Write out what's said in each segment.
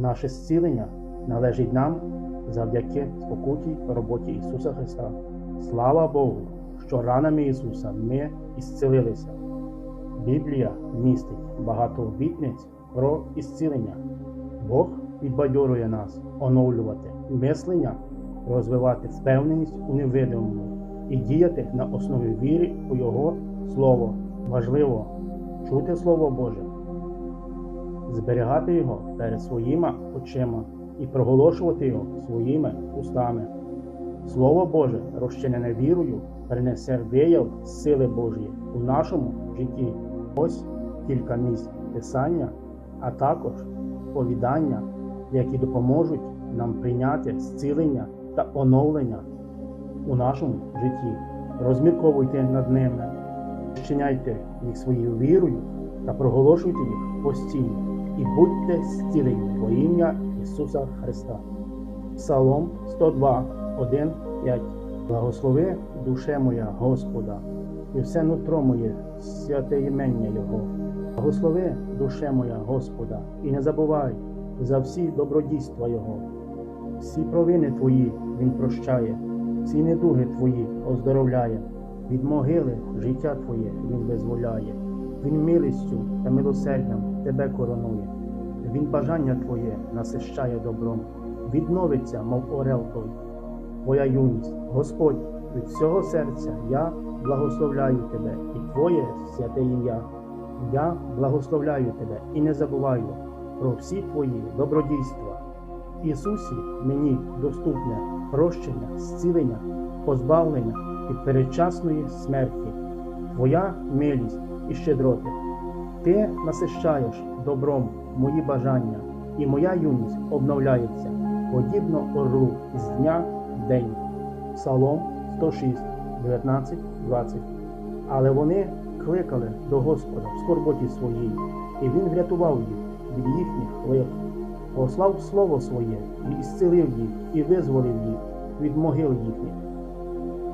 Наше зцілення належить нам завдяки спокутій роботі Ісуса Христа. Слава Богу, що ранами Ісуса ми ісцілилися. Біблія містить багато обітниць про ісцілення. Бог підбадьорює нас оновлювати мислення, розвивати впевненість у невидимому і діяти на основі віри у Його Слово. Важливо чути Слово Боже, зберігати його перед своїми очима і проголошувати його своїми устами. Слово Боже, розчинене вірою, принесе вияв сили Божої у нашому житті. Ось кілька місць Писання, а також повідання, які допоможуть нам прийняти зцілення та оновлення у нашому житті. Розмірковуйте над ними, вчиняйте їх своєю вірою та проголошуйте їх постійно і будьте зцілені во ім'я Ісуса Христа. Псалом 102, 1, 5. Благослови душе моя Господа, і все нутро моє святе імення Його. Благослови душе моя Господа, і не забувай за всі добродійства Його. Всі провини Твої Він прощає, всі недуги Твої оздоровляє, від могили життя Твоє Він визволяє, Він милістю та милосердям Тебе коронує, Він бажання Твоє насищає добром, відновиться, мов орел той, Твоя юність, Господь, від всього серця я благословляю Тебе і Твоє святе ім'я. Я благословляю Тебе і не забуваю про всі Твої добродійства. Ісусі мені доступне прощення, зцілення, позбавлення від передчасної смерті, Твоя милість і щедроти. Ти насищаєш добром мої бажання, і моя юність обновляється, подібно орлу з дня в день. Псалом 106, 19, 20. Але вони кликали до Господа в скорботі своїй, і Він врятував їх від їхніх лих, послав слово своє і ісцелив їх, і визволив їх від могил їхніх.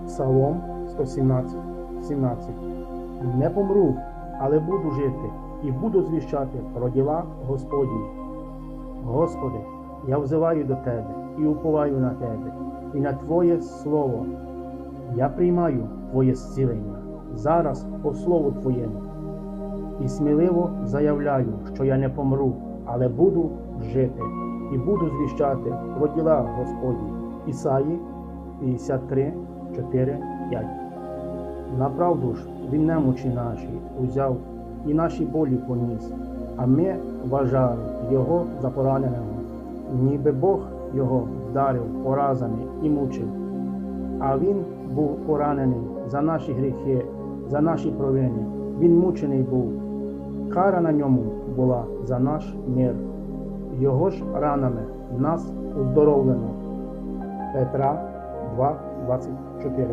Псалом 117, 17. Не помру, але буду жити, і буду звіщати про діла Господні. Господи, я взиваю до Тебе і уповаю на Тебе, і на Твоє Слово. Я приймаю Твоє зцілення зараз по слову Твоєму, і сміливо заявляю, що я не помру, але буду жити і буду звіщати про діла Господні. Ісаї 53, 4, 5. Направду ж він немочі наші узяв і наші болі поніс, а ми вважали його за пораненого, ніби Бог його вдарив поразами і мучив. А він був поранений за наші гріхи, за наші провини. Він мучений був. Кара на ньому була за наш мир. Його ж ранами нас уздоровлено. Петра 2,24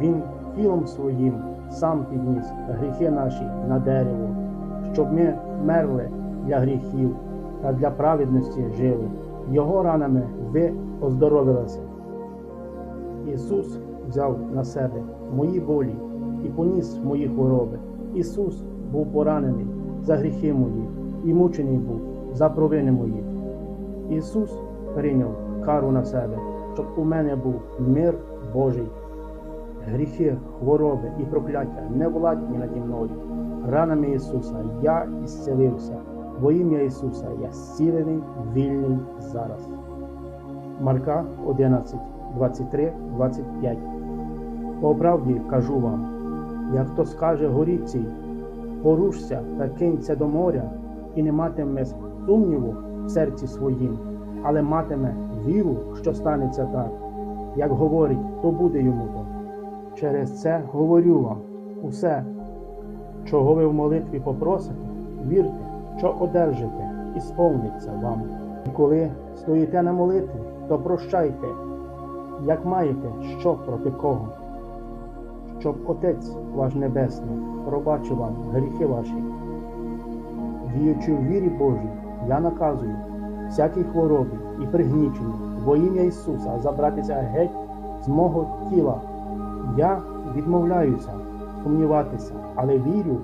Він тілом своїм сам підніс гріхи наші на дерево, щоб ми мерли для гріхів та для праведності жили. Його ранами ви оздоровилися. Ісус взяв на себе мої болі і поніс мої хвороби. Ісус був поранений за гріхи мої і мучений був за провини мої. Ісус прийняв кару на себе, щоб у мене був мир Божий. Гріхи, хвороби і прокляття не владні наді мною. Ранами Ісуса я ісцелився. Во ім'я Ісуса я зцілений, вільний зараз. Марка 11, 23, 25 По правді кажу вам, як хто скаже горіці, порушся та кинься до моря, і не матиме сумніву в серці своїм, але матиме віру, що станеться так, як говорить, то буде йому то. Через це говорю вам усе, чого ви в молитві попросите, вірте, що одержите, і сповниться вам. І коли стоїте на молитві, то прощайте, як маєте що проти кого, щоб Отець ваш Небесний пробачив вам гріхи ваші. Діючи в вірі Божій, я наказую всякій хворобі і пригніченню во ім'я Ісуса забратися геть з мого тіла. Я відмовляюся сумніватися, але вірю,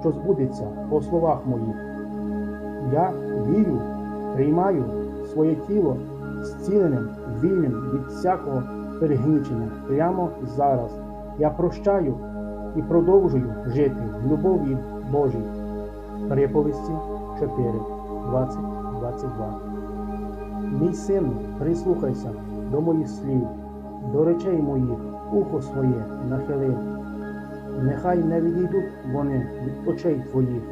що збудеться по словах моїх. Я вірю, приймаю своє тіло зціленим, вільним від всякого перегнічення прямо зараз. Я прощаю і продовжую жити в любові Божій. Приповісті 4, 20, 22. Мій сину, прислухайся до моїх слів, до речей моїх, ухо своє нахили. Нехай не відійдуть вони від очей твоїх,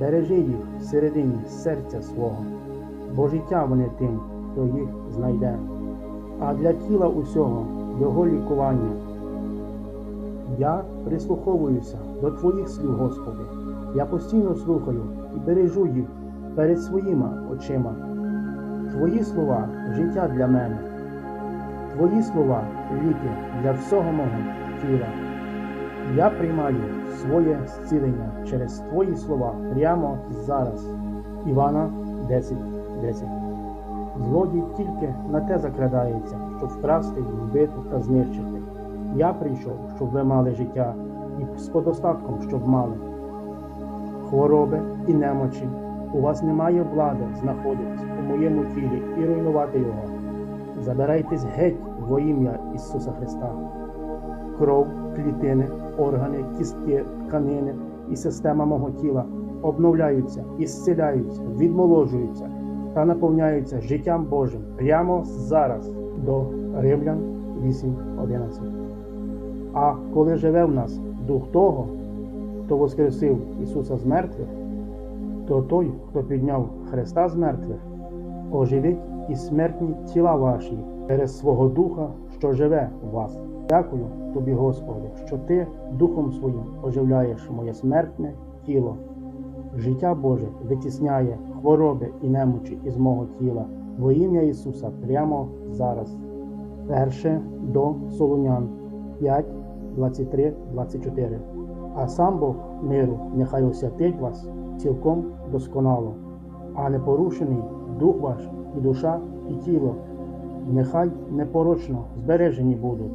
бережи їх всередині серця свого, бо життя вони тим, хто їх знайде, а для тіла усього його лікування. Я прислуховуюся до Твоїх слів, Господи. Я постійно слухаю і бережу їх перед своїми очима. Твої слова життя для мене, Твої слова ліки для всього мого тіла. Я приймаю своє зцілення через Твої слова прямо зараз. Івана 10.10 10. Злодій тільки на те закрадається, щоб вкрасти, вбити та знищити. Я прийшов, щоб ви мали життя, і з подостатком, щоб мали. Хвороби і немочі. У вас немає влади знаходитись у моєму тілі і руйнувати його. Забирайтесь геть во ім'я Ісуса Христа. Кров, клітини, органи, кістки, тканини і система мого тіла обновляються, ісцеляються, відмоложуються та наповняються життям Божим прямо зараз до Римлян 8.11. А коли живе в нас Дух того, хто воскресив Ісуса з мертвих, то той, хто підняв Христа з мертвих, оживить і смертні тіла ваші через свого Духа, що живе у вас. Дякую тобі, Господи, що Ти Духом Своїм оживляєш моє смертне тіло. Життя Боже витісняє хвороби і немочі із мого тіла во ім'я Ісуса прямо зараз. Перше до Солонян 5, 23, 24. А сам Бог миру нехай освятить вас цілком досконало, а непорушений дух ваш і душа, і тіло, нехай непорочно збережені будуть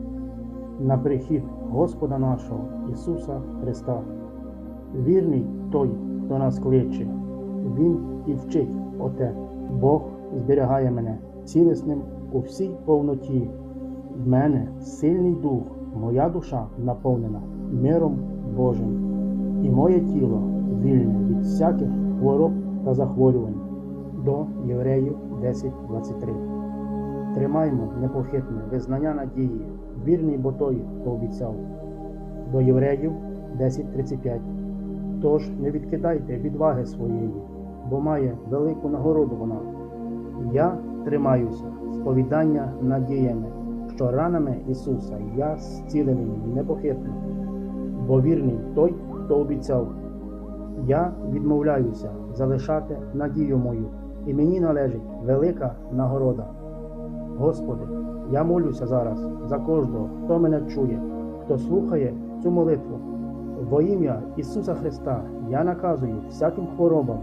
на прихід Господа нашого Ісуса Христа. Вірний той, хто нас кличе, Він і вчить оте. Бог зберігає мене цілісним у всій повноті. В мене сильний дух, моя душа наповнена миром Божим, і моє тіло вільне від всяких хвороб та захворювань. До Євреїв 10.23 Тримаймо непохитне визнання надії, вірний бо той, хто обіцяв. До Євреїв 10.35 Тож не відкидайте відваги своєї, бо має велику нагороду вона. Я тримаюся сповідання надіями, що ранами Ісуса я зцілений непохитно, бо вірний той, хто обіцяв. Я відмовляюся залишати надію мою, і мені належить велика нагорода. Господи, я молюся зараз за кожного, хто мене чує, хто слухає цю молитву. Во ім'я Ісуса Христа я наказую всяким хворобам,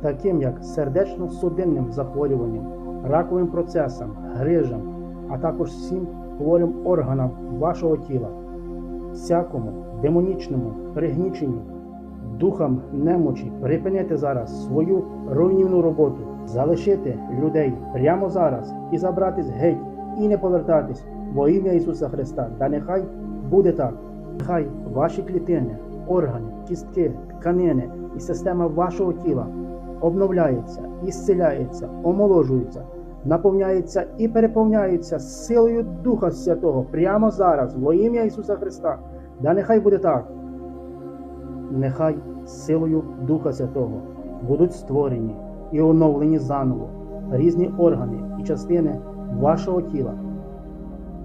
таким як сердечно-судинним захворюванням, раковим процесам, грижам, а також всім хворим органам вашого тіла, всякому демонічному пригніченню, духам немочі припинити зараз свою руйнівну роботу, залишити людей прямо зараз і забратись геть, і не повертатись во ім'я Ісуса Христа. Та нехай буде так. Нехай ваші клітини, органи, кістки, тканини і система вашого тіла обновляється, ісцеляється, омоложується, наповняється і переповняється силою Духа Святого прямо зараз, во ім'я Ісуса Христа. Да нехай буде так. Нехай силою Духа Святого будуть створені і оновлені заново різні органи і частини вашого тіла.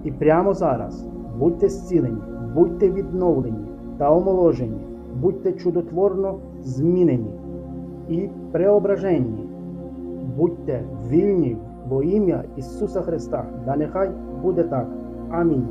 І прямо зараз будьте зцілені, будьте відновлені та омоложені, будьте чудотворно змінені і преображені, будьте вільні во ім'я Ісуса Христа. Да нехай буде так. Амінь.